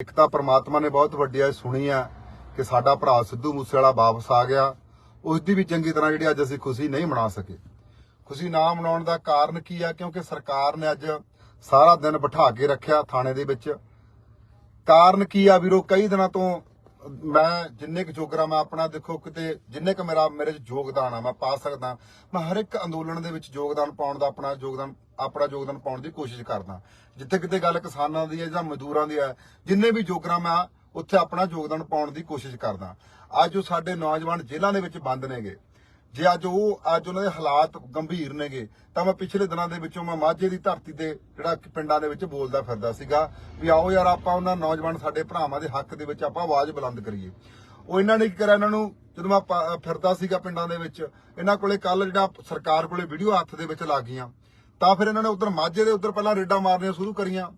ਇੱਕ ਤਾਂ ਪ੍ਰਮਾਤਮਾ ਨੇ ਬਹੁਤ ਵੱਡੀ ਹੈ ਸੁਣੀ ਹੈ ਕਿ ਸਾਡਾ ਭਰਾ ਸਿੱਧੂ ਮੂਸੇਵਾਲਾ ਵਾਪਸ ਆ ਗਿਆ। ਉਸ ਦੀ ਵੀ ਚੰਗੀ ਤਰ੍ਹਾਂ ਜਿਹੜੀ ਅੱਜ ਅਸੀਂ ਖੁਸ਼ੀ ਨਹੀਂ ਮਨਾ ਸਕੇ। ਖੁਸ਼ੀ ਨਾ ਮਨਾਉਣ ਦਾ ਕਾਰਨ ਕੀ ਆ? ਕਿਉਂਕਿ ਸਰਕਾਰ ਨੇ ਅੱਜ ਸਾਰਾ ਦਿਨ ਬਿਠਾ ਕੇ ਰੱਖਿਆ ਥਾਣੇ ਦੇ ਵਿੱਚ। ਕਾਰਨ ਕੀ ਆ ਵੀਰੋ? ਕਈ ਦਿਨਾਂ ਤੋਂ ਮੈਂ ਜਿੰਨੇ ਕੁ ਜੋਗਰਾ, ਮੈਂ ਆਪਣਾ ਦੇਖੋ ਕਿਤੇ ਜਿੰਨੇ ਕੁ ਮੇਰਾ, ਮੇਰੇ ਚ ਯੋਗਦਾਨ ਆ, ਮੈਂ ਪਾ ਸਕਦਾ, ਮੈਂ ਹਰ ਇੱਕ ਅੰਦੋਲਨ ਦੇ ਵਿੱਚ ਯੋਗਦਾਨ ਪਾਉਣ ਦਾ ਆਪਣਾ ਯੋਗਦਾਨ ਆਪਣਾ ਯੋਗਦਾਨ ਪਾਉਣ ਦੀ ਕੋਸ਼ਿਸ਼ ਕਰਦਾ। ਜਿੱਥੇ ਕਿਤੇ ਗੱਲ ਕਿਸਾਨਾਂ ਦੀ ਹੈ ਜਾਂ ਮਜ਼ਦੂਰਾਂ ਦੀ ਹੈ, ਜਿੰਨੇ ਵੀ ਜੋਗਰਾ ਮੈਂ ਉੱਥੇ ਆਪਣਾ ਯੋਗਦਾਨ ਪਾਉਣ ਦੀ ਕੋਸ਼ਿਸ਼ ਕਰਦਾ। ਅੱਜ ਉਹ ਸਾਡੇ ਨੌਜਵਾਨ ਜੇਲ੍ਹਾਂ ਦੇ ਵਿੱਚ ਬੰਦ ਨੇਗੇ। ਜੇ ਅੱਜ ਉਹ, ਅੱਜ ਉਹਨਾਂ ਦੇ ਹਾਲਾਤ ਗੰਭੀਰ ਨੇਗੇ, ਤਾਂ ਮੈਂ ਪਿਛਲੇ ਦਿਨਾਂ ਦੇ ਵਿੱਚੋਂ ਮੈਂ ਮਾਝੇ ਦੀ ਧਰਤੀ ਤੇ ਜਿਹੜਾ ਪਿੰਡਾਂ ਦੇ ਵਿੱਚ ਬੋਲਦਾ ਫਿਰਦਾ ਸੀਗਾ ਵੀ ਆਓ ਯਾਰ ਆਪਾਂ ਉਹਨਾਂ ਨੌਜਵਾਨ ਸਾਡੇ ਭਰਾਵਾਂ ਦੇ ਹੱਕ ਦੇ ਵਿੱਚ ਆਪਾਂ ਆਵਾਜ਼ ਬੁਲੰਦ ਕਰੀਏ। ਉਹ ਇਹਨਾਂ ਨੇ ਕੀ ਕਰਿਆ? ਇਹਨਾਂ ਨੂੰ ਜਦੋਂ ਮੈਂ ਫਿਰਦਾ ਸੀਗਾ ਪਿੰਡਾਂ ਦੇ ਵਿੱਚ, ਇਹਨਾਂ ਕੋਲੇ ਕੱਲ ਜਿਹੜਾ ਸਰਕਾਰ ਕੋਲੇ ਵੀਡੀਓ ਹੱਥ ਦੇ ਵਿੱਚ ਲੱਗ ਗਈਆਂ। ਤਾਂ ਫਿਰ ਇਹਨਾਂ ਨੇ ਉਧਰ ਮਾਝੇ ਦੇ ਉਧਰ ਪਹਿਲਾਂ ਰੇਡਾਂ ਮਾਰਨੀਆਂ ਸ਼ੁਰੂ ਕਰੀਆਂ।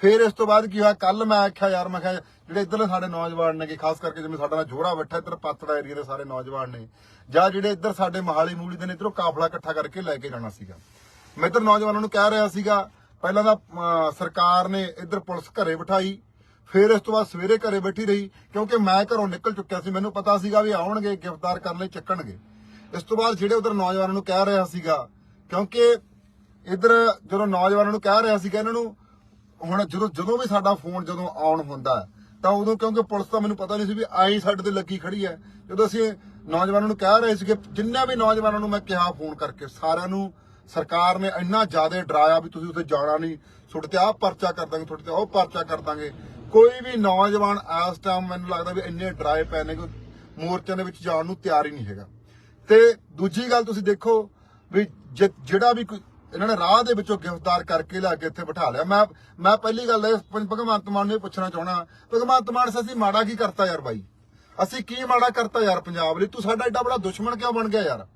ਫਿਰ ਇਸ ਤੋਂ ਬਾਅਦ ਕੀ ਹੋਇਆ? ਕੱਲ ਮੈਂ ਆਖਿਆ, ਯਾਰ, ਮੈਂ ਕਿਹਾ, ਜਿਹੜੇ ਇੱਧਰਲੇ ਸਾਡੇ ਨੌਜਵਾਨ ਨੇ, ਕਿ ਖਾਸ ਕਰਕੇ ਜਿਵੇਂ ਸਾਡਾ ਨਾਲ ਜੋੜਾ ਬੈਠਾ ਇੱਧਰ ਪਾਤੜਾ ਏਰੀਆ ਦੇ ਸਾਰੇ ਨੌਜਵਾਨ ਨੇ, ਜਾਂ ਜਿਹੜੇ ਇੱਧਰ ਸਾਡੇ ਮਹਾਲੀ ਮੂਲੀ ਦੇ ਨੇ, ਇੱਧਰੋਂ ਕਾਫਲਾ ਇਕੱਠਾ ਕਰਕੇ ਲੈ ਕੇ ਜਾਣਾ ਸੀਗਾ। ਮੈਂ ਇੱਧਰ ਨੌਜਵਾਨਾਂ ਨੂੰ ਕਹਿ ਰਿਹਾ ਸੀਗਾ, ਪਹਿਲਾਂ ਤਾਂ ਸਰਕਾਰ ਨੇ ਇੱਧਰ ਪੁਲਿਸ ਘਰੇ ਬਿਠਾਈ, ਫਿਰ ਇਸ ਤੋਂ ਬਾਅਦ ਸਵੇਰੇ ਘਰੇ ਬੈਠੀ ਰਹੀ, ਕਿਉਂਕਿ ਮੈਂ ਘਰੋਂ ਨਿਕਲ ਚੁੱਕਿਆ ਸੀ, ਮੈਨੂੰ ਪਤਾ ਸੀਗਾ ਵੀ ਆਉਣਗੇ, ਗ੍ਰਿਫਤਾਰ ਕਰਨ ਲਈ ਚੱਕਣਗੇ। ਇਸ ਤੋਂ ਬਾਅਦ ਜਿਹੜੇ ਉਧਰ ਨੌਜਵਾਨਾਂ ਨੂੰ ਕਹਿ ਰਿਹਾ ਸੀਗਾ, ਕਿਉਂਕਿ ਇਧਰ ਜਦੋਂ ਨੌਜਵਾਨਾਂ ਨੂੰ ਕਹਿ ਰਿਹਾ ਸੀਗਾ ਇਹਨਾਂ ਨੂੰ ਹੁਣ ਜਦੋਂ ਜਦੋਂ ਵੀ ਸਾਡਾ ਫੋਨ ਜਦੋਂ ਆਨ ਹੁੰਦਾ ਤਾਂ ਉਦੋਂ ਕਿਉਂਕਿ ਪੁਲਿਸ ਤਾਂ ਮੈਨੂੰ ਪਤਾ ਨਹੀਂ ਸੀ ਵੀ ਆਈ ਸਾਡੇ ਤੇ ਲੱਗੀ ਖੜੀ ਹੈ। ਜਦੋਂ ਅਸੀਂ ਨੌਜਵਾਨਾਂ ਨੂੰ ਕਹਿ ਰਹੇ ਸੀਗੇ, ਜਿੰਨੇ ਵੀ ਨੌਜਵਾਨਾਂ ਨੂੰ ਮੈਂ ਕਿਹਾ ਫੋਨ ਕਰਕੇ, ਸਾਰਿਆਂ ਨੂੰ, ਸਰਕਾਰ ਨੇ ਇੰਨਾ ਜ਼ਿਆਦਾ ਡਰਾਇਆ ਵੀ ਤੁਸੀਂ ਉੱਥੇ ਜਾਣਾ ਨਹੀਂ, ਤੁਹਾਡੇ ਤੇ ਆਹ ਪਰਚਾ ਕਰ ਦਾਂਗੇ, ਤੁਹਾਡੇ ਤੇ ਉਹ ਪਰਚਾ ਕਰ ਦਾਂਗੇ। ਕੋਈ ਵੀ ਨੌਜਵਾਨ ਇਸ ਟਾਈਮ ਮੈਨੂੰ ਲੱਗਦਾ ਵੀ ਇੰਨੇ ਡਰਾਏ ਪਏ ਨੇ ਕਿ ਮੋਰਚੇ ਦੇ ਵਿੱਚ ਜਾਣ ਨੂੰ ਤਿਆਰ ਹੀ ਨਹੀਂ ਹੈਗਾ। ਤੇ ਦੂਜੀ ਗੱਲ ਤੁਸੀਂ ਦੇਖੋ ਵੀ ਜਿਹੜਾ ਵੀ ਕੋਈ ਇਹਨਾਂ ਨੇ ਰਾਹ ਦੇ ਵਿੱਚੋਂ ਗ੍ਰਿਫਤਾਰ ਕਰਕੇ ਲਿਆ ਕੇ ਇੱਥੇ ਬਿਠਾ ਲਿਆ। ਮੈਂ ਮੈਂ ਪਹਿਲੀ ਗੱਲ ਇਹ ਭਗਵੰਤ ਮਾਨ ਨੂੰ ਪੁੱਛਣਾ ਚਾਹਣਾ ਭਗਵੰਤ ਮਾਨ ਅਸੀਂ ਮਾੜਾ ਕੀ ਕਰਤਾ ਯਾਰ ਬਾਈ? ਅਸੀਂ ਕੀ ਮਾੜਾ ਕਰਤਾ ਯਾਰ ਪੰਜਾਬ ਲਈ? ਤੂੰ ਸਾਡਾ ਐਡਾ ਬੜਾ ਦੁਸ਼ਮਣ ਕਿਉਂ ਬਣ ਗਿਆ ਯਾਰ?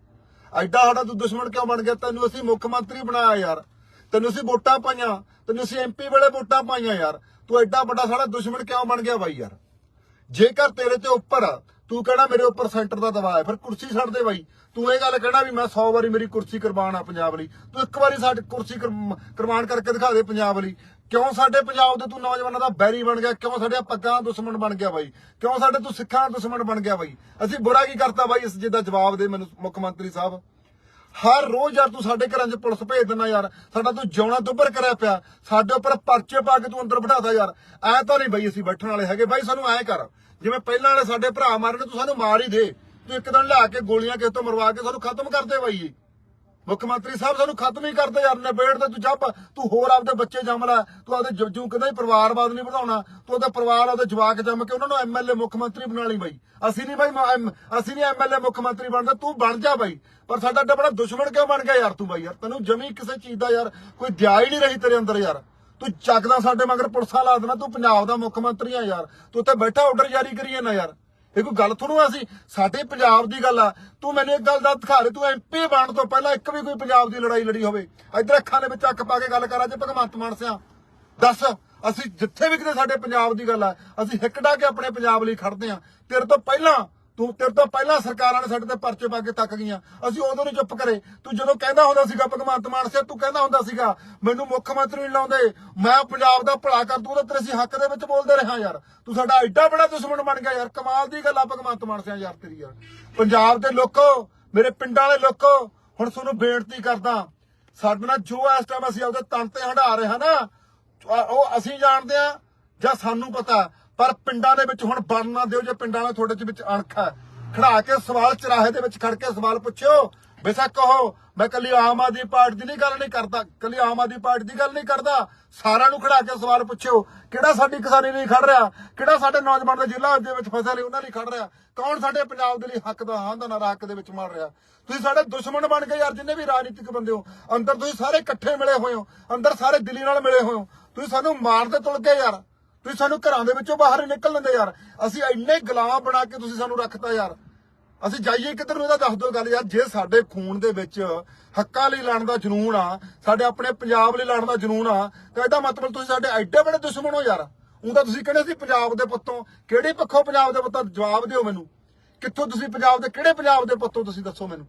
ਐਡਾ ਸਾਡਾ ਤੂੰ ਦੁਸ਼ਮਣ ਕਿਉਂ ਬਣ ਗਿਆ? ਤੈਨੂੰ ਅਸੀਂ ਮੁੱਖ ਮੰਤਰੀ ਬਣਾਇਆ ਯਾਰ। ਤੈਨੂੰ ਅਸੀਂ ਵੋਟਾਂ ਪਾਈਆਂ। ਤੈਨੂੰ ਅਸੀਂ ਐਮਪੀ ਵੇਲੇ ਵੋਟਾਂ ਪਾਈਆਂ ਯਾਰ। ਤੂੰ ਐਡਾ ਵੱਡਾ ਸਾਡਾ ਦੁਸ਼ਮਣ ਕਿਉਂ ਬਣ ਗਿਆ ਬਾਈ ਯਾਰ? ਜੇਕਰ ਤੇਰੇ ਤੇ ਉੱਪਰ ਤੂੰ ਕਹਿਣਾ ਮੇਰੇ ਉੱਪਰ ਸੈਂਟਰ ਦਾ ਦਬਾਅ ਹੈ? ਫਿਰ ਕੁਰਸੀ ਛੱਡ ਦੇ ਬਾਈ। ਤੂੰ ਇਹ ਗੱਲ ਕਹਿਣਾ ਵੀ ਮੈਂ 100 ਵਾਰੀ ਮੇਰੀ ਕੁਰਸੀ ਕੁਰਬਾਨ ਆ ਪੰਜਾਬ ਲਈ। ਤੂੰ ਇੱਕ ਵਾਰੀ ਸਾਡੀ ਕੁਰਸੀ ਕੁਰਮ- ਕੁਰਬਾਨ ਕਰਕੇ ਦਿਖਾ ਦੇ ਪੰਜਾਬ ਲਈ। ਕਿਉਂ ਸਾਡੇ ਪੰਜਾਬ ਦੇ ਤੂੰ ਨੌਜਵਾਨਾਂ ਦਾ ਬੈਰੀ ਬਣ ਗਿਆ? ਕਿਉਂ ਸਾਡੇ ਪੱਗਾਂ ਦਾ ਦੁਸ਼ਮਣ ਬਣ ਗਿਆ ਬਾਈ? ਕਿਉਂ ਸਾਡੇ ਤੂੰ ਸਿੱਖਾਂ ਦਾ ਦੁਸ਼ਮਣ ਬਣ ਗਿਆ ਬਾਈ? ਅਸੀਂ ਬੁਰਾ ਕੀ ਕਰਤਾ ਬਾਈ? ਇਸ ਜਿਹਦਾ ਜਵਾਬ ਦੇ ਮੈਨੂੰ ਮੁੱਖ ਮੰਤਰੀ ਸਾਹਿਬ। ਹਰ ਰੋਜ਼ ਯਾਰ ਤੂੰ ਸਾਡੇ ਘਰਾਂ 'ਚ ਪੁਲਿਸ ਭੇਜ ਦਿੰਦਾ ਯਾਰ। ਸਾਡਾ ਤੂੰ ਜਿਉਣਾ ਦੁੱਬਰ ਕਰਿਆ ਪਿਆ। ਸਾਡੇ ਉੱਪਰ ਪਰਚੇ ਪਾ ਕੇ ਤੂੰ ਅੰਦਰ ਬਿਠਾਦਾ ਯਾਰ। ਐ ਤਾਂ ਨਹੀਂ ਬਈ ਅਸੀਂ ਬੈਠਣ ਵਾਲੇ ਹੈਗੇ। ਬਾਈ ਸਾਨੂੰ ਐ ਕਰ। ਜਿਵੇਂ ਪਹਿਲਾਂ ਵਾਲੇ ਸਾਡੇ ਭਰਾ ਮਾਰੇ ਨੇ, ਤੂੰ ਸਾਨੂੰ ਮਾਰ ਹੀ ਦੇ। ਤੂੰ ਇੱਕ ਦਿਨ ਲਿਆ ਕੇ ਗੋਲੀਆਂ ਕਿਸੇ ਤੋਂ ਮਰਵਾ ਕੇ ਸਾਨੂੰ ਖਤਮ ਕਰਦੇ ਬਾਈ ਮੁੱਖ ਮੰਤਰੀ ਸਾਹਿਬ ਸਾਨੂੰ ਖਤਮ ਹੀ ਕਰਦੇ ਯਾਰ, ਨਿਬੇੜ ਤੇ ਤੂੰ ਜੱਪ ਤੂੰ ਹੋਰ ਆਪਦੇ ਬੱਚੇ ਜੰਮ ਲੈ। ਤੂੰ ਆਪਦੇ ਜ- ਕਹਿੰਦਾ ਹੀ ਪਰਿਵਾਰਵਾਦ ਨਹੀਂ ਵਧਾਉਣਾ ਤੂੰ ਉਹਦਾ ਪਰਿਵਾਰ ਉਹਦੇ ਜਵਾਕ ਜੰਮ ਕੇ ਉਹਨਾਂ ਨੂੰ ਐਮਐਲਏ ਮੁੱਖ ਮੰਤਰੀ ਬਣਾ ਲਈ ਬਾਈ। ਅਸੀਂ ਨਹੀਂ ਬਾਈ ਐਮ- ਅਸੀਂ ਨਹੀਂ ਐਮਐਲਏ ਮੁੱਖ ਮੰਤਰੀ ਬਣਦਾ, ਤੂੰ ਬਣ ਜਾ ਬਾਈ। ਪਰ ਸਾਡਾ ਏਡਾ ਬੜਾ ਦੁਸ਼ਮਣ ਕਿਉਂ ਬਣ ਗਿਆ ਯਾਰ ਤੂੰ ਬਾਈ ਯਾਰ? ਤੈਨੂੰ ਜਮੀ ਕਿਸੇ ਚੀਜ਼ ਦਾ ਯਾਰ ਕੋਈ ਦਿਆ ਹੀ ਨਹੀਂ ਰਹੀ ਤੇਰੇ ਅੰਦਰ ਯਾਰ। ਤੂੰ ਚੱਕਦਾ ਸਾਡੇ ਮਗਰ, ਪੁਲਿਸਾਂ ਲਾ ਦੇਣਾ, ਤੂੰ ਪੰਜਾਬ ਦਾ ਮੁੱਖ ਮੰਤਰੀ ਆ ਯਾਰ। ਤੂੰ ਉੱਥੇ ਬੈਠਾ ਆਰਡਰ ਜਾਰੀ ਕਰੀਏ ਨਾ ਯਾਰ। ਇਹ ਕੋਈ ਗੱਲ ਥੋੜੂ ਅਸੀਂ ਸਾਡੇ ਪੰਜਾਬ ਦੀ ਗੱਲ ਆ। ਤੂੰ ਮੈਨੂੰ ਇੱਕ ਗੱਲ ਦਾ ਦਿਖਾ ਦੇ, ਤੂੰ ਐਮਪੀ ਬਣਨ ਤੋਂ ਪਹਿਲਾਂ ਇੱਕ ਵੀ ਕੋਈ ਪੰਜਾਬ ਦੀ ਲੜਾਈ ਲੜੀ ਹੋਵੇ। ਇੱਧਰ ਅੱਖਾਂ ਦੇ ਵਿੱਚ ਅੱਖ ਪਾ ਕੇ ਗੱਲ ਕਰ, ਅੱਜ ਭਗਵੰਤ ਮਾਨ ਸਿਆ। ਦੱਸ, ਅਸੀਂ ਜਿੱਥੇ ਵੀ ਕਿਤੇ ਸਾਡੇ ਪੰਜਾਬ ਦੀ ਗੱਲ ਆ, ਅਸੀਂ ਹਿੱਕੜਾ ਕੇ ਆਪਣੇ ਪੰਜਾਬ ਲਈ ਖੜਦੇ ਆ। ਤੇਰੇ ਤੋਂ ਪਹਿਲਾਂ ਤੂੰ ਤੇਰੇ ਤੋਂ ਪਹਿਲਾਂ ਸਰਕਾਰਾਂ ਨੇ ਸਾਡੇ ਤੇ ਪਰਚੇ ਪਾ ਕੇ ਤੱਕ ਗਈਆਂ। ਅਸੀਂ ਉਦੋਂ ਨਹੀਂ ਚੁੱਪ ਕਰੇ। ਤੂੰ ਜਦੋਂ ਕਹਿੰਦਾ ਹੁੰਦਾ ਸੀਗਾ, ਭਗਵੰਤ ਮਾਨ ਸਿਆ, ਤੂੰ ਕਹਿੰਦਾ ਹੁੰਦਾ ਸੀਗਾ, ਮੈਨੂੰ ਮੁੱਖ ਮੰਤਰੀ ਨਹੀਂ ਲਾਉਂਦੇ। ਮੈਂ ਪੰਜਾਬ ਦਾ ਭਲਾ ਕਰ ਦੂੰ ਤਾਂ ਤੇਰੇ ਅਸੀਂ ਹੱਕ ਦੇ ਵਿੱਚ ਬੋਲਦੇ ਰਹਾ ਯਾਰ। ਤੂੰ ਸਾਡਾ ਐਡਾ ਬੜਾ ਦੁਸ਼ਮਣ ਬਣ ਗਿਆ ਯਾਰ। ਕਮਾਲ ਦੀ ਗੱਲ ਆ ਭਗਵੰਤ ਮਾਨ ਸਿਆ ਯਾਰ ਤੇਰੀ ਯਾਰ। ਪੰਜਾਬ ਦੇ ਲੋਕੋ, ਮੇਰੇ ਪਿੰਡਾਂ ਵਾਲੇ ਲੋਕੋ, ਹੁਣ ਤੁਹਾਨੂੰ ਬੇਨਤੀ ਕਰਦਾ, ਸਾਡੇ ਨਾਲ ਜੋ ਇਸ ਟਾਈਮ ਅਸੀਂ ਆਪਦੇ ਤਨ ਤੇ ਹੰਢਾ ਰਹੇ ਹਾਂ ਨਾ, ਉਹ ਅਸੀਂ ਜਾਣਦੇ ਆ ਜਾਂ ਸਾਨੂੰ ਪਤਾ। ਪਰ ਪਿੰਡਾਂ ਦੇ ਵਿੱਚ ਹੁਣ ਬਣ ਨਾ ਦਿਓ, ਜੇ ਪਿੰਡਾਂ ਵਾਲੇ ਤੁਹਾਡੇ ਚ ਵਿੱਚ ਅਣਖ ਹੈ। ਖੜਾ ਕੇ ਸਵਾਲ ਚਰਾਹੇ ਦੇ ਵਿੱਚ ਖੜ ਕੇ ਸਵਾਲ ਪੁੱਛਿਓ। ਬੇਸ਼ੱਕ ਕਹੋ, ਮੈਂ ਕੱਲੀ ਆਮ ਆਦਮੀ ਪਾਰਟੀ ਦੀ ਨਹੀਂ ਗੱਲ ਨਹੀਂ ਕਰਦਾ, ਕੱਲੀ ਆਮ ਆਦਮੀ ਪਾਰਟੀ ਦੀ ਗੱਲ ਨਹੀਂ ਕਰਦਾ। ਸਾਰਿਆਂ ਨੂੰ ਖੜਾ ਕੇ ਸਵਾਲ ਪੁੱਛਿਓ, ਕਿਹੜਾ ਸਾਡੀ ਕਿਸਾਨੀ ਲਈ ਖੜ ਰਿਹਾ? ਕਿਹੜਾ ਸਾਡੇ ਨੌਜਵਾਨ ਦੇ ਜ਼ਿਲ੍ਹਾ ਦੇ ਵਿੱਚ ਫਸੇ ਨੇ ਉਹਨਾਂ ਲਈ ਖੜ ਰਿਹਾ? ਕੌਣ ਸਾਡੇ ਪੰਜਾਬ ਦੇ ਲਈ ਹੱਕ ਦਾ ਹਾਂ ਦਾ ਨਾਰਾ ਹੱਕ ਦੇ ਵਿੱਚ ਮਾਰ ਰਿਹਾ? ਤੁਸੀਂ ਸਾਡੇ ਦੁਸ਼ਮਣ ਬਣ ਗਏ ਯਾਰ, ਜਿੰਨੇ ਵੀ ਰਾਜਨੀਤਿਕ ਬੰਦੇ ਹੋ, ਅੰਦਰ ਤੁਸੀਂ ਸਾਰੇ ਇਕੱਠੇ ਮਿਲੇ ਹੋਏ ਹੋ, ਅੰਦਰ ਸਾਰੇ ਦਿੱਲੀ ਨਾਲ ਮਿਲੇ ਹੋਏ ਹੋ। ਤੁਸੀਂ ਸਾਨੂੰ ਮਾਰਦੇ ਤੁਲ ਗਏ ਯਾਰ। ਤੁਸੀਂ ਸਾਨੂੰ ਘਰਾਂ ਦੇ ਵਿੱਚੋਂ ਬਾਹਰ ਨਹੀਂ ਨਿਕਲ ਦਿੰਦੇ ਯਾਰ। ਅਸੀਂ ਇੰਨੇ ਗੁਲਾਮ ਬਣਾ ਕੇ ਤੁਸੀਂ ਸਾਨੂੰ ਰੱਖਤਾ ਯਾਰ। ਅਸੀਂ ਜਾਈਏ ਕਿੱਧਰ ਨੂੰ ਇਹਦਾ ਦੱਸ ਦਿਓ ਗੱਲ ਯਾਰ। ਜੇ ਸਾਡੇ ਖੂਨ ਦੇ ਵਿੱਚ ਹੱਕਾਂ ਲਈ ਲੜਨ ਦਾ ਜਨੂਨ ਆ, ਸਾਡੇ ਆਪਣੇ ਪੰਜਾਬ ਲਈ ਲੜਨ ਦਾ ਜਨੂਨ ਆ, ਤਾਂ ਇਹਦਾ ਮਤਲਬ ਤੁਸੀਂ ਸਾਡੇ ਐਡੇ ਬੜੇ ਦੁਸ਼ਮਣ ਹੋ ਯਾਰ। ਉਹਦਾ ਤੁਸੀਂ ਕਿਹੜੇ ਸੀ ਪੰਜਾਬ ਦੇ ਪੁੱਤੋਂ? ਕਿਹੜੇ ਪੱਖੋਂ ਪੰਜਾਬ ਦੇ ਪੁੱਤੋਂ? ਜਵਾਬ ਦਿਓ ਮੈਨੂੰ। ਕਿੱਥੋਂ ਤੁਸੀਂ ਪੰਜਾਬ ਦੇ, ਕਿਹੜੇ ਪੰਜਾਬ ਦੇ ਪੁੱਤੋਂ ਤੁਸੀਂ ਦੱਸੋ ਮੈਨੂੰ?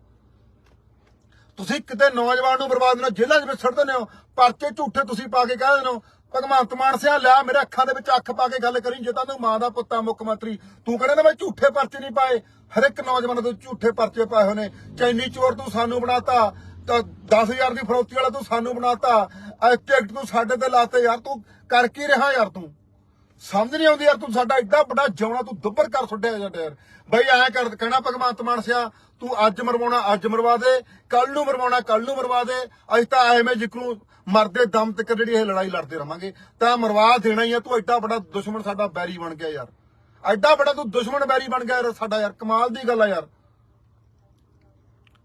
ਤੁਸੀਂ ਕਿਤੇ ਨੌਜਵਾਨ ਨੂੰ ਬਰਬਾਦ ਨਾ ਜੇਲ੍ਹਾਂ ਚ ਵਿੱਚ ਛੱਡ ਦਿੰਦੇ ਹੋ। ਪਰਚੇ ਝੂਠੇ ਤੁਸੀਂ ਪਾ ਕੇ ਕਹਿ ਦਿੰਦੇ ਹੋ। ਭਗਵੰਤ ਮਾਨ ਸਿਆ ਲਿਆ ਮੇਰੇ ਅੱਖਾਂ ਦੇ ਵਿੱਚ ਅੱਖ ਪਾ ਕੇ ਗੱਲ ਕਰੀ, ਜੇ ਤੂੰ ਮਾਂ ਦਾ ਪੁੱਤਾ ਮੁੱਖ ਮੰਤਰੀ, ਤੂੰ ਕਹਿੰਦਾ ਨਾ ਮੈਂ ਝੂਠੇ ਪਰਚੇ ਨਹੀਂ ਪਾਏ। ਹਰ ਇੱਕ ਨੌਜਵਾਨ ਤੋਂ ਝੂਠੇ ਪਰਚੇ ਪਾਏ ਹੋਏ ਨੇ। ਚੈਨੀ ਚੋਰ ਤੂੰ ਸਾਨੂੰ ਬਣਾਤਾ, ਤਾਂ 10000 ਦੀ ਫਰੋਤੀ ਵਾਲਾ ਤੂੰ ਸਾਨੂੰ ਬਣਾਤਾ ਐ ਟਿਕਟ ਤੂੰ ਸਾਡੇ ਤੇ ਲਾਤੇ, ਯਾਰ ਤੂੰ ਕਰ ਕੀ ਰਿਹਾ ਯਾਰ ਤੂੰ? ਸਮਝ ਨਹੀਂ ਆਉਂਦੀ ਯਾਰ ਤੂੰ ਸਾਡਾ ਐਡਾ ਵੱਡਾ ਜਿਉਣਾ, ਤੂੰ ਦੁੱਬਰ ਕਰ ਛੱਡਿਆ ਜਾਂਦਾ ਯਾਰ ਬਈ ਐ ਕਰ, ਕਹਿਣਾ ਭਗਵੰਤ ਮਾਨ ਸਿਆ, ਤੂੰ ਅੱਜ ਮਰਵਾਉਣਾ, ਅੱਜ ਮਰਵਾ ਦੇ ਕੱਲ ਨੂੰ ਮਰਵਾਉਣਾ ਕੱਲ ਨੂੰ ਮਰਵਾ ਦੇ ਅੱਜ ਤਾਂ ਐਵੇਂ ਜਿਕਰੂ ਮਰਦੇ ਦਮ ਤੱਕ ਜਿਹੜੀ ਇਹ ਲੜਾਈ ਲੜਦੇ ਰਵਾਂਗੇ। ਤਾਂ ਮਰਵਾ ਦੇਣਾ ਹੀ ਆ, ਤੂੰ ਐਡਾ ਵੱਡਾ ਦੁਸ਼ਮਣ ਸਾਡਾ ਬੈਰੀ ਬਣ ਗਿਆ ਯਾਰ। ਐਡਾ ਵੱਡਾ ਤੂੰ ਦੁਸ਼ਮਣ ਬੈਰੀ ਬਣ ਗਿਆ ਯਾਰ ਸਾਡਾ ਯਾਰ, ਕਮਾਲ ਦੀ ਗੱਲ ਆ ਯਾਰ।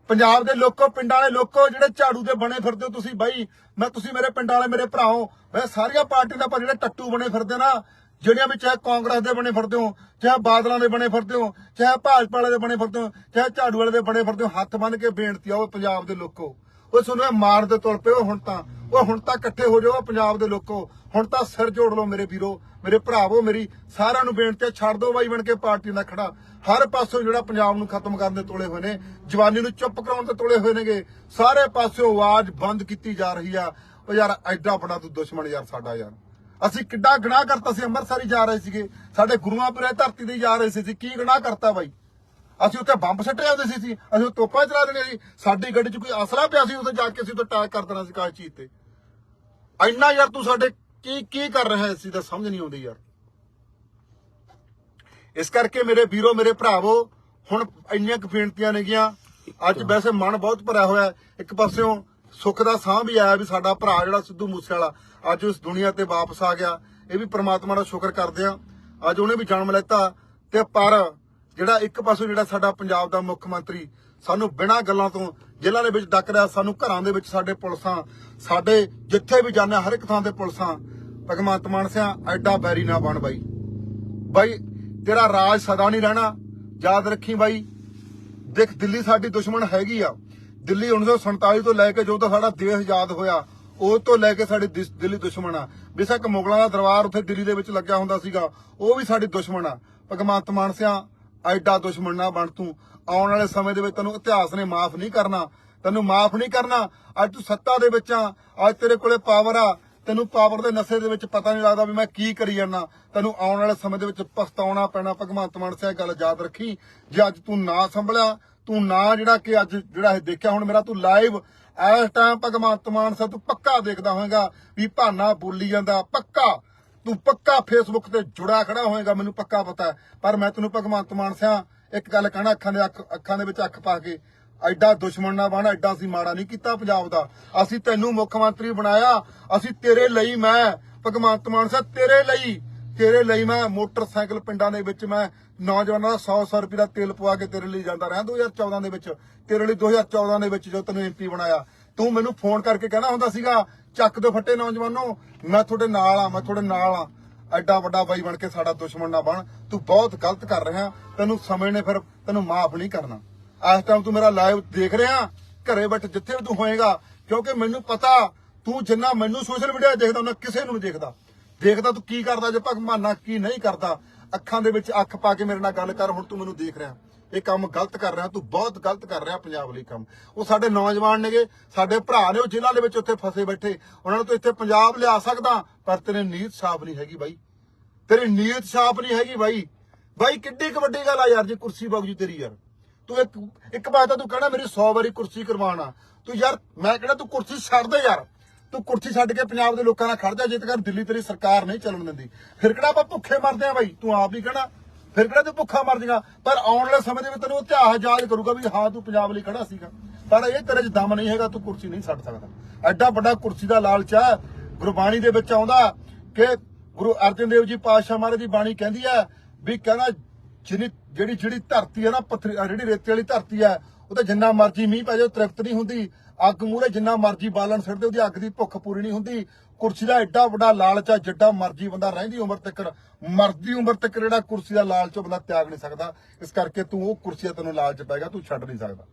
ਪੰਜਾਬ ਦੇ ਲੋਕੋ, ਪਿੰਡਾਂ ਵਾਲੇ ਲੋਕੋ, ਜਿਹੜੇ ਝਾੜੂ ਦੇ ਬਣੇ ਫਿਰਦੇ ਹੋ ਤੁਸੀਂ, ਬਾਈ, ਮੈਂ ਤੁਸੀਂ ਮੇਰੇ ਪਿੰਡਾਂ ਵਾਲੇ ਮੇਰੇ ਭਰਾਓ, ਮੈਂ ਸਾਰੀਆਂ ਪਾਰਟੀਆਂ ਦਾ ਪਰ ਜਿਹੜੇ ਟੱਟੂ ਬਣੇ ਫਿਰਦੇ ਨਾ ਜਿਹੜੀਆਂ ਵੀ ਚਾਹੇ ਕਾਂਗਰਸ ਦੇ ਬਣੇ ਫਿਰਦੇ ਹੋ, ਚਾਹੇ ਬਾਦਲਾਂ ਦੇ ਬਣੇ ਫਿਰਦੇ ਹੋ, ਚਾਹੇ ਭਾਜਪਾ ਵਾਲੇ ਦੇ ਬਣੇ ਫਿਰਦੇ ਹੋ, ਚਾਹੇ ਝਾੜੂ ਵਾਲੇ ਦੇ ਬਣੇ ਫਿਰਦੇ ਹੋ, ਹੱਥ ਬੰਨ ਕੇ ਬੇਨਤੀ ਆ ਉਹ ਪੰਜਾਬ ਦੇ ਲੋਕੋ। ਉਹ ਸੁਣੋ ਇਹ ਮਾਰ ਦੇ ਤੁਰ ਪਿਓ ਹੁਣ ਤਾਂ। ਉਹ ਹੁਣ ਤਾਂ ਇਕੱਠੇ ਹੋ ਜਾਓ ਪੰਜਾਬ ਦੇ ਲੋਕੋ। ਹੁਣ ਤਾਂ ਸਿਰ ਜੋੜ ਲਓ ਮੇਰੇ ਵੀਰੋ, ਮੇਰੇ ਭਰਾਵੋ, ਮੇਰੀ ਸਾਰਿਆਂ ਨੂੰ ਬੇਨਤੀ ਹੈ ਛੱਡ ਦਿਓ ਬਾਈ ਬਣ ਕੇ ਪਾਰਟੀ ਨਾਲ ਖੜਾ। ਹਰ ਪਾਸੋਂ ਜਿਹੜਾ ਪੰਜਾਬ ਨੂੰ ਖਤਮ ਕਰਨ ਦੇ ਤੋਲੇ ਹੋਏ ਨੇ, ਜਵਾਨੀ ਨੂੰ ਚੁੱਪ ਕਰਾਉਣ ਦੇ ਤੋਲੇ ਹੋਏ ਨੇਗੇ, ਸਾਰੇ ਪਾਸਿਓਂ ਆਵਾਜ਼ ਬੰਦ ਕੀਤੀ ਜਾ ਰਹੀ ਆ। ਉਹ ਯਾਰ ਐਡਾ ਬੜਾ ਤੂੰ ਦੁਸ਼ਮਣ ਯਾਰ ਸਾਡਾ ਯਾਰ। ਅਸੀਂ ਕਿੱਡਾ ਗੁਨਾਹ ਕਰਤਾ ਸੀ, ਅੰਮ੍ਰਿਤਸਰ ਹੀ ਜਾ ਰਹੇ ਸੀਗੇ। ਸਾਡੇ ਗੁਰੂਆਂ ਪਰੇ ਧਰਤੀ ਤੇ ਜਾ ਰਹੇ ਸੀ, ਅਸੀਂ ਕੀ ਗੁਨਾਹ ਕਰਤਾ ਬਾਈ? ਅਸੀਂ ਉੱਥੇ ਬੰਬ ਸੱਟੇ ਆਉਂਦੇ ਸੀ ਸੀ ਅਸੀਂ ਤੋਪਾਂ ਚਲਾ ਦੇਣੇ ਸੀ। ਸਾਡੀ ਗੱਡੀ 'ਚ ਕੋਈ ਅਸਲਾ ਪਿਆ ਸੀ, ਉੱਥੇ ਜਾ ਕੇ ਅਸੀਂ ਉੱਥੇ ਅਟੈਕ ਕਰ ਦੇਣਾ ਸੀ ਕਾਹ ਚੀਜ਼ ਤੇ। ਇੰਨਾ ਯਾਰ ਤੂੰ ਸਾਡੇ ਕੀ ਕੀ ਕਰ ਰਿਹਾ ਹੈ ਅਸੀਂ ਤਾਂ ਸਮਝ ਨਹੀਂ ਆਉਂਦੀ ਯਾਰ। ਇਸ ਕਰਕੇ ਮੇਰੇ ਵੀਰੋ, ਮੇਰੇ ਭਰਾਵੋ, ਹੁਣ ਇੰਨੀਆਂ ਕੁ ਬੇਨਤੀਆਂ ਨੇਗੀਆਂ। ਅੱਜ ਵੈਸੇ ਮਨ ਬਹੁਤ ਭਰਿਆ ਹੋਇਆ ਇੱਕ ਪਾਸਿਓਂ ਸੁੱਖ ਦਾ ਸਾਹ ਵੀ ਆਇਆ ਵੀ ਸਾਡਾ ਭਰਾ ਜਿਹੜਾ ਸਿੱਧੂ ਮੂਸੇ ਵਾਲਾ ਅੱਜ ਉਸ ਦੁਨੀਆ ਤੇ ਵਾਪਸ ਆ ਗਿਆ। ਇਹ ਵੀ ਪ੍ਰਮਾਤਮਾ ਦਾ ਸ਼ੁਕਰ ਕਰਦੇ ਆ ਅੱਜ ਉਹਨੇ ਵੀ ਜਨਮ ਲੈਤਾ ਤੇ ਪਰ ਜਿਹੜਾ ਇੱਕ ਪਾਸੋਂ ਜਿਹੜਾ ਸਾਡਾ ਪੰਜਾਬ ਦਾ ਮੁੱਖ ਮੰਤਰੀ ਸਾਨੂੰ ਬਿਨਾਂ ਗੱਲਾਂ ਤੋਂ ਜੇਲ੍ਹਾਂ ਦੇ ਵਿੱਚ ਡੱਕ ਰਿਹਾ ਸਾਨੂੰ ਘਰਾਂ ਦੇ ਵਿੱਚ ਸਾਡੇ ਪੁਲਿਸਾਂ ਸਾਡੇ ਜਿੱਥੇ ਵੀ ਜਾਂਦੇ ਹਾਂ, ਹਰ ਇੱਕ ਥਾਂ ਤੇ ਪੁਲਿਸਾਂ ਭਗਵੰਤ ਮਾਨ ਸਿਆ ਐਡਾ ਬੈਰੀ ਨਾ ਬਣ ਬਾਈ। ਬਾਈ ਤੇਰਾ ਰਾਜ ਸਦਾ ਨਹੀਂ ਰਹਿਣਾ। ਯਾਦ ਰੱਖੀ ਬਾਈ ਦੇਖ ਦਿੱਲੀ ਸਾਡੀ ਦੁਸ਼ਮਣ ਹੈਗੀ ਆ। ਦਿੱਲੀ 1947 ਤੋਂ ਲੈ ਕੇ ਜਦੋਂ ਸਾਡਾ ਦੇਸ਼ ਆਜ਼ਾਦ ਹੋਇਆ ਉਹ ਤੋਂ ਲੈ ਕੇ ਸਾਡੀ ਦਿਸ- ਦਿੱਲੀ ਦੁਸ਼ਮਣ ਆ। ਬੇਸ਼ੱਕ ਮੁਗਲਾਂ ਦਾ ਦਰਬਾਰ ਉੱਥੇ ਦਿੱਲੀ ਦੇ ਵਿੱਚ ਲੱਗਿਆ ਹੁੰਦਾ ਸੀਗਾ। ਉਹ ਵੀ ਸਾਡੀ ਦੁਸ਼ਮਣ ਆ। ਭਗਵੰਤ ਮਾਨ ਸਿਆ, ਐਡਾ ਦੁਸ਼ਮਣ ਨਾ ਬਣ ਤੂੰ। ਆਉਣ ਵਾਲੇ ਸਮੇਂ ਦੇ ਵਿੱਚ ਤੈਨੂੰ ਇਤਿਹਾਸ ਨੇ ਮਾਫ ਨਹੀਂ ਕਰਨਾ। ਤੈਨੂੰ ਮਾਫ ਨਹੀਂ ਕਰਨਾ। ਅੱਜ ਤੂੰ ਸੱਤਾ ਦੇ ਵਿੱਚ ਆ। ਅੱਜ ਤੇਰੇ ਕੋਲੇ ਪਾਵਰ ਆ। ਤੈਨੂੰ ਪਾਵਰ ਦੇ ਨਸ਼ੇ ਦੇ ਵਿੱਚ ਪਤਾ ਨਹੀਂ ਲੱਗਦਾ ਵੀ ਮੈਂ ਕੀ ਕਰੀ ਜਾਂਦਾ ਤੈਨੂੰ ਆਉਣ ਵਾਲੇ ਸਮੇਂ ਦੇ ਵਿੱਚ ਪਛਤਾਉਣਾ ਪੈਣਾ। ਭਗਵੰਤ ਮਾਨ ਸਿੰਘ ਗੱਲ ਯਾਦ ਰੱਖੀ। ਜੇ ਅੱਜ ਤੂੰ ਨਾ ਸੰਭਲਿਆ, ਤੂੰ ਨਾ ਜਿਹੜਾ ਕਿ ਅੱਜ ਜਿਹੜਾ ਇਹ ਦੇਖਿਆ, ਹੁਣ ਮੇਰਾ ਤੂੰ ਲਾਈਵ ਇਸ ਟਾਈਮ ਭਗਵੰਤ ਮਾਨ ਸਿੰਘ ਤੂੰ ਪੱਕਾ ਦੇਖਦਾ ਹੋਵੇਂਗਾ ਵੀ ਭਾਨਾ ਬੋਲੀ ਜਾਂਦਾ, ਪੱਕਾ। ਤੂੰ ਪੱਕਾ ਫੇਸਬੁੱਕ ਤੇ ਜੁੜਾ ਖੜਾ ਹੋਏਗਾ ਮੈਨੂੰ ਪੱਕਾ ਪਤਾ ਪਰ ਮੈਂ ਤੈਨੂੰ ਭਗਵੰਤ ਮਾਨ ਸਿਆ, ਇੱਕ ਗੱਲ ਕਹਿਣਾ ਅੱਖਾਂ ਦੇ ਅੱਖ, ਅੱਖਾਂ ਦੇ ਵਿੱਚ ਅੱਖ ਪਾ ਕੇ, ਐਡਾ ਦੁਸ਼ਮਣ ਨਾ ਬਣ, ਐਡਾ ਅਸੀਂ ਮਾੜਾ ਨਹੀਂ ਕੀਤਾ ਪੰਜਾਬ ਦਾ। ਅਸੀਂ ਤੈਨੂੰ ਮੁੱਖ ਮੰਤਰੀ ਬਣਾਇਆ, ਅਸੀਂ ਤੇਰੇ ਲਈ ਮੈਂ, ਭਗਵੰਤ ਮਾਨ ਸਾਹਿਬ ਤੇਰੇ ਲਈ। ਤੇਰੇ ਲਈ ਮੈਂ ਮੋਟਰਸਾਈਕਲ ਪਿੰਡਾਂ ਦੇ ਵਿੱਚ ਮੈਂ ਨੌਜਵਾਨਾਂ ਦਾ 100 100 ਰੁਪਏ ਦਾ ਤੇਲ ਪਵਾ ਕੇ ਤੇਰੇ ਲਈ ਜਾਂਦਾ ਰਿਹਾ 2014 ਦੇ ਵਿੱਚ। ਤੇਰੇ ਲਈ 2014 ਦੇ ਵਿੱਚ ਜਦੋਂ ਤੈਨੂੰ ਐਮਪੀ ਬਣਾਇਆ। ਤੂੰ ਮੈਨੂੰ ਫੋਨ ਕਰਕੇ ਕਹਿੰਦਾ ਹੁੰਦਾ ਸੀਗਾ, ਚੱਕ ਦੋ ਫੱਟੇ ਨੌਜਵਾਨੋ, ਮੈਂ ਤੁਹਾਡੇ ਨਾਲ ਆ, ਮੈਂ ਤੁਹਾਡੇ ਨਾਲ ਆ। ਐਡਾ ਵੱਡਾ ਬਾਈ ਬਣ ਕੇ ਸਾਡਾ ਦੁਸ਼ਮਣ ਨਾ ਬਣ। ਤੂੰ ਬਹੁਤ ਗਲਤ ਕਰ ਰਿਹਾ, ਤੈਨੂੰ ਸਮੇਂ ਨੇ ਫਿਰ ਤੈਨੂੰ ਮਾਫ ਨਹੀਂ ਕਰਨਾ। ਇਸ ਟਾਈਮ ਤੂੰ ਮੇਰਾ ਲਾਈਵ ਦੇਖ ਰਿਹਾ, ਘਰੇ ਬੈਠ ਜਿੱਥੇ ਵੀ ਤੂੰ ਹੋਏਗਾ, ਕਿਉਂਕਿ ਮੈਨੂੰ ਪਤਾ, ਤੂੰ ਜਿੰਨਾ ਮੈਨੂੰ ਸੋਸ਼ਲ ਮੀਡੀਆ ਦੇਖਦਾ ਉਹਨਾਂ ਕਿਸੇ ਨੂੰ ਨਹੀਂ ਦੇਖਦਾ। ਦੇਖਦਾ ਤੂੰ ਕੀ ਕਰਦਾ ਜੇ ਭਗਵਾਨਾ ਕੀ ਨਹੀਂ ਕਰਦਾ? ਅੱਖਾਂ ਦੇ ਵਿੱਚ ਅੱਖ ਪਾ ਕੇ ਮੇਰੇ ਨਾਲ ਗੱਲ ਕਰ, ਹੁਣ ਤੂੰ ਮੈਨੂੰ ਦੇਖ ਰਿਹਾ। ਇਹ ਕੰਮ ਗਲਤ ਕਰ ਰਿਹਾ, ਤੂੰ ਬਹੁਤ ਗਲਤ ਕਰ ਰਿਹਾ ਪੰਜਾਬ ਲਈ ਕੰਮ। ਉਹ ਸਾਡੇ ਨੌਜਵਾਨ ਨੇਗੇ, ਸਾਡੇ ਭਰਾ ਨੇ ਉਹ ਜ਼ਿਲ੍ਹਾ ਦੇ ਵਿੱਚ ਉੱਥੇ ਫਸੇ ਬੈਠੇ। ਉਹਨਾਂ ਨੂੰ ਤੂੰ ਇੱਥੇ ਪੰਜਾਬ ਲਿਆ ਸਕਦਾ, ਪਰ ਤੇਰੇ ਨੀਤ ਸਾਫ਼ ਨਹੀਂ ਹੈਗੀ ਬਾਈ। ਤੇਰੀ ਨੀਅਤ ਸਾਫ਼ ਨਹੀਂ ਹੈਗੀ ਬਾਈ। ਬਾਈ, ਕਿੱਡੀ ਕੁ ਵੱਡੀ ਗੱਲ ਆ ਯਾਰ, ਜੇ ਕੁਰਸੀ ਵਗ ਜੂ ਤੇਰੀ ਯਾਰ। ਤੂੰ ਇੱਕ ਇੱਕ ਵਾਰ ਤਾਂ ਤੂੰ ਕਹਿਣਾ, ਮੇਰੀ 100 ਵਾਰੀ ਕੁਰਸੀ ਕਰਵਾਉਣਾ। ਤੂੰ ਯਾਰ, ਮੈਂ ਕਹਿੰਦਾ ਤੂੰ ਕੁਰਸੀ ਛੱਡ ਦੇ ਯਾਰ। ਤੂੰ ਕੁਰਸੀ ਛੱਡ ਕੇ ਪੰਜਾਬ ਦੇ ਲੋਕਾਂ ਨਾਲ ਖੜ ਜਾ, ਜੇ ਤੱਕ ਦਿੱਲੀ ਤੇਰੀ ਸਰਕਾਰ ਨਹੀਂ ਚੱਲਣ ਦਿੰਦੀ। ਫਿਰ ਕਿਹੜਾ ਆਪਾਂ ਭੁੱਖੇ ਮਰਦੇ ਆ ਬਾਈ? ਤੂੰ ਆਪ ਹੀ ਕਹਿਣਾ। ਫਿਰ ਕਿਹੜਾ ਤੂੰ ਭੁੱਖਾ ਮਰ ਜਾਏਗਾ? ਪਰ ਆਉਣ ਵਾਲੇ ਸਮੇਂ ਦੇ ਵਿੱਚ ਤੈਨੂੰ ਇਤਿਹਾਸ ਯਾਦ ਕਰੂਗਾ ਵੀ ਹਾਂ, ਤੂੰ ਪੰਜਾਬ ਲਈ ਖੜਾ ਸੀਗਾ। ਪਰ ਇਹ ਤੇਰੇ 'ਚ ਦਮ ਨਹੀਂ ਹੈਗਾ, ਤੂੰ ਕੁਰਸੀ ਨਹੀਂ ਛੱਡ ਸਕਦਾ। ਐਡਾ ਵੱਡਾ ਕੁਰਸੀ ਦਾ ਲਾਲਚ ਹੈ ਗੁਰਬਾਣੀ ਦੇ ਵਿੱਚ ਆਉਂਦਾ ਕਿ ਗੁਰੂ ਅਰਜਨ ਦੇਵ ਜੀ ਪਾਤਸ਼ਾਹ ਮਹਾਰਾਜ ਦੀ ਬਾਣੀ ਕਹਿੰਦੀ ਹੈ ਵੀ ਕਹਿੰਦਾ, ਜਿਨੀ ਜਿਹੜੀ ਜਿਹੜੀ ਧਰਤੀ ਹੈ ਨਾ, ਪੱਥਰੀ ਜਿਹੜੀ ਰੇਤੇ ਵਾਲੀ ਧਰਤੀ ਹੈ ਉਹ ਤਾਂ ਜਿੰਨਾ ਮਰਜ਼ੀ ਮੀਂਹ ਪੈ ਜਾਓ ਉਹ ਤ੍ਰਿਪਤ ਨਹੀਂ ਹੁੰਦੀ। ਅੱਗ ਮੂਹਰੇ ਜਿੰਨਾ ਮਰਜ਼ੀ ਬਾਲਣ ਸਿੱਟਦੇ ਉਹਦੀ ਅੱਗ ਦੀ ਭੁੱਖ ਪੂਰੀ ਨਹੀਂ ਹੁੰਦੀ। ਕੁਰਸੀ ਦਾ ਐਡਾ ਵੱਡਾ ਲਾਲਚ ਆ ਜਿੱਡਾ ਮਰਜ਼ੀ ਬੰਦਾ ਰਹਿੰਦੀ ਉਮਰ ਤੱਕ ਮਰਦੀ ਉਮਰ ਤੱਕ ਜਿਹੜਾ ਕੁਰਸੀ ਦਾ ਲਾਲਚ ਉਹ ਬੰਦਾ ਤਿਆਗ ਨਹੀਂ ਸਕਦਾ। ਇਸ ਕਰਕੇ ਤੂੰ ਉਹ ਕੁਰਸੀ ਦਾ ਤੈਨੂੰ ਲਾਲਚ ਪੈਗਾ ਤੂੰ ਛੱਡ ਨਹੀਂ ਸਕਦਾ।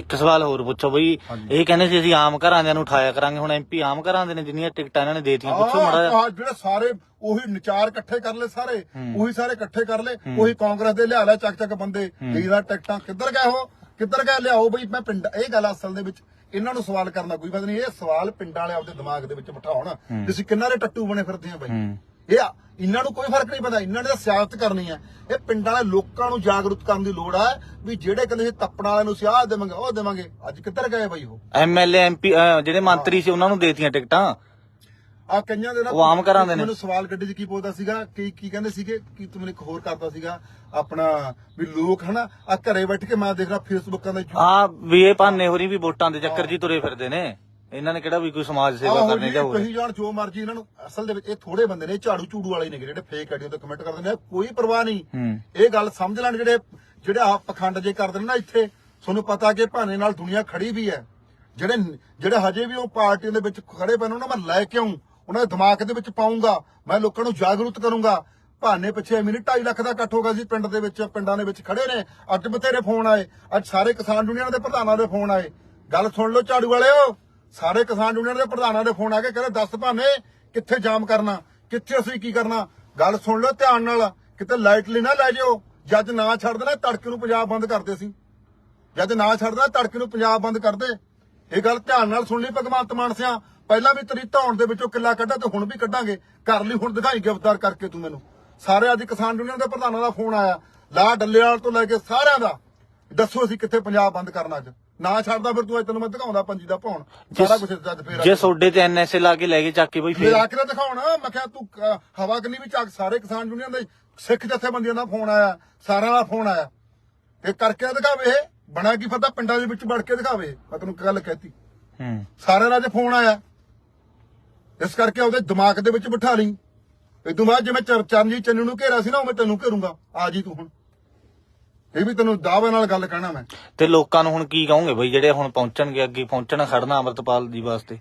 ਇੱਕ ਸਵਾਲ ਹੋਰ ਪੁੱਛੋ ਬਈ। ਇਹ ਕਹਿੰਦੇ ਸੀ ਅਸੀਂ ਆਮ ਘਰਾਂ ਦਿਆਂ ਨੂੰ ਉਠਾਇਆ ਕਰਾਂਗੇ ਹੁਣ ਐਮਪੀ ਆਮ ਘਰਾਂ ਦੇ ਨੇ ਜਿੰਨੀਆਂ ਟਿਕਟਾਂ ਇਹਨਾਂ ਨੇ ਦੇਤੀਆਂ ਪੁੱਛੋ ਮਾੜਾ ਆਹ ਜਿਹੜੇ ਸਾਰੇ ਉਹੀ ਨਚਾਰ ਇਕੱਠੇ ਕਰ ਲਏ ਸਾਰੇ। ਉਹੀ ਸਾਰੇ ਇਕੱਠੇ ਕਰ ਲਏ ਉਹੀ ਕਾਂਗਰਸ ਦੇ ਲਿਆ ਲੈ ਚੱਕ ਚੱਕ ਬੰਦੇ ਜਿਹਦਾ ਟਿਕਟਾਂ। ਕਿੱਧਰ ਗਏ ਹੋ ਕਿੱਧਰ ਗਏ? ਲਿਆਓ ਬਈ ਮੈਂ ਪਿੰਡ ਇਹ ਗੱਲ ਅਸਲ ਦੇ ਵਿੱਚ ਇਹਨਾਂ ਨੂੰ ਸਵਾਲ ਕਰਨਾ ਕੋਈ ਪਤਾ ਨਹੀਂ ਇਹ ਸਵਾਲ ਪਿੰਡਾਂ ਵਾਲੇ ਆਪਦੇ ਦਿਮਾਗ ਦੇ ਵਿੱਚ ਬਿਠਾਉਣ। ਤੁਸੀਂ ਕਿੰਨਾ ਦੇ ਟੱਟੂ ਬਣੇ ਫਿਰਦੇ ਆ ਬਾਈ। ਇਹ ਆ- ਇਹਨਾਂ ਨੂੰ ਕੋਈ ਫ਼ਰਕ ਨਹੀਂ ਪੈਂਦਾ ਇਹਨਾਂ ਨੇ ਤਾਂ ਸਿਆਸਤ ਕਰਨੀ ਹੈ। ਇਹ ਪਿੰਡਾਂ ਵਾਲੇ ਲੋਕਾਂ ਨੂੰ ਜਾਗਰੂਕ ਕਰਨ ਦੀ ਲੋੜ ਹੈ ਵੀ ਜਿਹੜੇ ਕਹਿੰਦੇ ਸੀ ਤੱਪਣ ਵਾਲਿਆਂ ਨੂੰ ਸਿਆਹ ਦੇਵਾਂਗੇ ਉਹ ਦੇਵਾਂਗੇ। ਅੱਜ ਕਿੱਧਰ ਗਏ ਬਾਈ ਉਹ? ਐਮਐਲਏ ਐਮਪੀ ਜਿਹੜੇ ਮੰਤਰੀ ਸੀ ਉਹਨਾਂ ਨੂੰ ਦੇਤੀਆਂ ਟਿਕਟਾਂ। ਆ ਕਈਆਂ ਦੇ ਨਾ ਉਹ ਆਮ ਘਰਾਂ ਦੇ ਨੇ। ਮੈਨੂੰ ਸਵਾਲ ਗੱਡੀ 'ਚ ਕੀ ਪੁੱਛਦਾ ਸੀਗਾ ਕੀ ਕੀ ਕਹਿੰਦੇ ਸੀਗੇ ਕੀ ਤੂੰ ਮੈਨੂੰ ਇੱਕ ਹੋਰ ਕਰਦਾ ਸੀਗਾ ਆਪਣਾ ਵੀ ਲੋਕ ਹਨਾ ਆ ਘਰੇ ਬੈਠ ਕੇ ਮੈਂ ਦੇਖਦਾ ਫੇਸਬੁੱਕਾਂ ਦੇ ਆ ਵੀ ਇਹ ਭਾਨੇ ਹੋਰੀ ਵੀ ਵੋਟਾਂ ਦੇ ਚੱਕਰ 'ਚ ਹੀ ਤੁਰੇ ਫਿਰਦੇ ਨੇ। ਇਹਨਾਂ ਨੇ ਕਿਹੜਾ ਵੀ ਕੋਈ ਸਮਾਜ ਸੇਵਾ ਕਰਨੀ ਜੀ, ਹੋਰ? ਕਹੀ ਜਾਣ ਜੋ ਮਰਜ਼ੀ ਇਹਨਾਂ ਨੂੰ ਅਸਲ ਦੇ ਵਿੱਚ ਇਹ ਥੋੜੇ ਬੰਦੇ ਨੇ ਝਾੜੂ ਝੂੜੂ ਵਾਲੇ ਨੇ ਜਿਹੜੇ ਫੇਕ ਆਈਡੀਆਂ ਤੇ ਕਮੈਂਟ ਕਰਦੇ ਨੇ ਕੋਈ ਪਰਵਾਹ ਨਹੀਂ। ਹੂੰ। ਇਹ ਗੱਲ ਸਮਝ ਲੈਣ ਜਿਹੜੇ ਜਿਹੜੇ ਆ ਪਖੰਡ ਜੇ ਕਰਦੇ ਨੇ ਨਾ ਇੱਥੇ ਤੁਹਾਨੂੰ ਪਤਾ ਕਿ ਭਾਨੇ ਨਾਲ ਦੁਨੀਆ ਖੜੀ ਵੀ ਹੈ। ਜਿਹੜੇ ਜਿਹੜੇ ਹਜੇ ਵੀ ਉਹ ਪਾਰਟੀਆਂ ਦੇ ਵਿੱਚ ਖੜੇ ਨੇ ਉਹਨਾਂ ਮੈਂ ਲੈ ਕੇ ਆਉਂ ਉਹਨਾਂ ਦੇ ਦਿਮਾਗ ਦੇ ਵਿੱਚ ਪਾਉਂਗਾ, ਮੈਂ ਲੋਕਾਂ ਨੂੰ ਜਾਗਰੂਕ ਕਰੂੰਗਾ। ਭਾਨੇ ਪਿੱਛੇ ਮਿਨੀ 2.5 ਲੱਖ ਦਾ ਇਕੱਠ ਹੋ ਗਿਆ ਸੀ ਪਿੰਡ ਦੇ ਵਿੱਚ, ਪਿੰਡਾਂ ਦੇ ਵਿੱਚ ਖੜੇ ਨੇ। ਅੱਜ ਬਥੇਰੇ ਫੋਨ ਆਏ। ਅੱਜ ਸਾਰੇ ਕਿਸਾਨ ਯੂਨੀਅਨ ਦੇ ਪ੍ਰਧਾਨਾਂ ਦੇ ਫੋਨ ਆਏ। ਗੱਲ ਸੁਣ ਲਓ ਝਾੜੂ ਵਾਲਿਓ, ਸਾਰੇ ਕਿਸਾਨ ਯੂਨੀਅਨ ਦੇ ਪ੍ਰਧਾਨਾਂ ਦੇ ਫੋਨ ਆ ਕੇ ਕਹਿੰਦੇ ਦੱਸ ਭਾਨੇ ਕਿੱਥੇ ਜਾਮ ਕਰਨਾ, ਕਿੱਥੇ ਅਸੀਂ ਕੀ ਕਰਨਾ? ਗੱਲ ਸੁਣ ਲਓ ਧਿਆਨ ਨਾਲ, ਕਿਤੇ ਲਾਈਟ ਲਈ ਨਾ ਲੈ ਜਿਓ। ਜੱਜ ਨਾ ਛੱਡ ਦੇਣਾ, ਤੜਕੇ ਨੂੰ ਪੰਜਾਬ ਬੰਦ ਕਰਦੇ ਸੀ। ਜਦ ਨਾ ਛੱਡਦਾ ਤੜਕੇ ਨੂੰ ਪੰਜਾਬ ਬੰਦ ਕਰਦੇ। ਇਹ ਗੱਲ ਧਿਆਨ ਨਾਲ ਸੁਣ ਲਈ ਭਗਵੰਤ ਮਾਨ ਸਿਆ। ਪਹਿਲਾਂ ਵੀ ਤੇਰੀ ਧੌਣ ਦੇ ਵਿੱਚੋਂ ਕਿੱਲਾ ਕੱਢਾ ਤੇ ਹੁਣ ਵੀ ਕੱਢਾਂਗੇ। ਕਰ ਲਈ ਹੁਣ ਦਿਖਾਈ ਗ੍ਰਿਫਤਾਰ ਕਰਕੇ ਤੂੰ ਮੈਨੂੰ। ਸਾਰੇ ਅੱਜ ਕਿਸਾਨ ਯੂਨੀਅਨ ਦੇ ਪ੍ਰਧਾਨਾਂ ਦਾ ਫੋਨ ਆਇਆ। ਲਾ ਡੱਲੇਵਾਲ ਤੋਂ ਲੈ ਕੇ ਸਾਰਿਆਂ ਦਾ। ਦੱਸੋ ਅਸੀਂ ਕਿੱਥੇ ਪੰਜਾਬ ਬੰਦ ਕਰਨਾ ਅੱਜ। ਨਾ ਛੱਡਦਾ ਫਿਰ ਤੂੰ ਅੱਜ ਤੈਨੂੰ ਮੈਂ ਦਿਖਾਉਂਦਾ ਪੰਜੀ ਦਾ ਭੌਣ ਸਾਰਾ ਕੁਝ ਅੱਜ ਫੇਰ ਜੇ ਸੋਡੇ ਤੇ ਐਨਐਸਏ ਲਾ ਕੇ ਲੈ ਕੇ ਚੱਕ ਕੇ ਬਈ ਫੇਰ। ਮੇਰਾ ਕਿਹੜਾ ਦਿਖਾਉਣਾ। ਮੈਂ ਕਿਹਾ ਤੂੰ ਹਵਾ ਕੰਨੀ ਵੀ ਚੱਕ। ਸਾਰੇ ਕਿਸਾਨ ਯੂਨੀਅਨ ਦੇ ਸਿੱਖ ਜਥੇਬੰਦੀਆਂ ਦਾ ਫੋਨ ਆਇਆ। ਸਾਰਿਆਂ ਦਾ ਫੋਨ ਆਇਆ। ਇਹ ਕਰਕੇ ਦਿਖਾਵੇ ਇਹ। ਬਣਾ ਕੀ ਫਰਦਾ? ਪਿੰਡਾਂ ਦੇ ਵਿੱਚ ਵੜ ਕੇ ਦਿਖਾਵੇ। ਮੈਂ ਤੈਨੂੰ ਇੱਕ ਗੱਲ ਕਹਿਤੀ। ਹੂੰ। ਸਾਰਿਆਂ ਦਾ ਅੱਜ ਫੋਨ ਆਇਆ। ਇਸ ਕਰਕੇ ਉਹਦੇ ਦਿਮਾਗ ਦੇ ਵਿੱਚ ਬਿਠਾ ਲਈ। ਇਦੋਂ ਬਾਅਦ ਜਿਵੇਂ ਚਰ- ਚਰਨਜੀਤ ਚੰਨੂ ਨੂੰ ਘੇਰਾ ਸੀ ਨਾ ਉਵੇਂ ਤੈਨੂੰ ਘੇਰੂੰਗਾ। ਆ ਜੀ ਤੂੰ ਹੁਣ। ਇਹ ਵੀ ਤੈਨੂੰ ਦਾਅਵੇ ਨਾਲ ਗੱਲ ਕਹਿਣਾ ਮੈਂ। ਤੇ ਲੋਕਾਂ ਨੂੰ ਹੁਣ ਕੀ ਕਹੋਗੇ ਬਈ, ਜਿਹੜੇ ਹੁਣ ਪਹੁੰਚਣਗੇ, ਅੱਗੇ ਪਹੁੰਚਣਾ ਖੜਨਾ ਅਮਰਤਪਾਲ ਜੀ ਵਾਸਤੇ?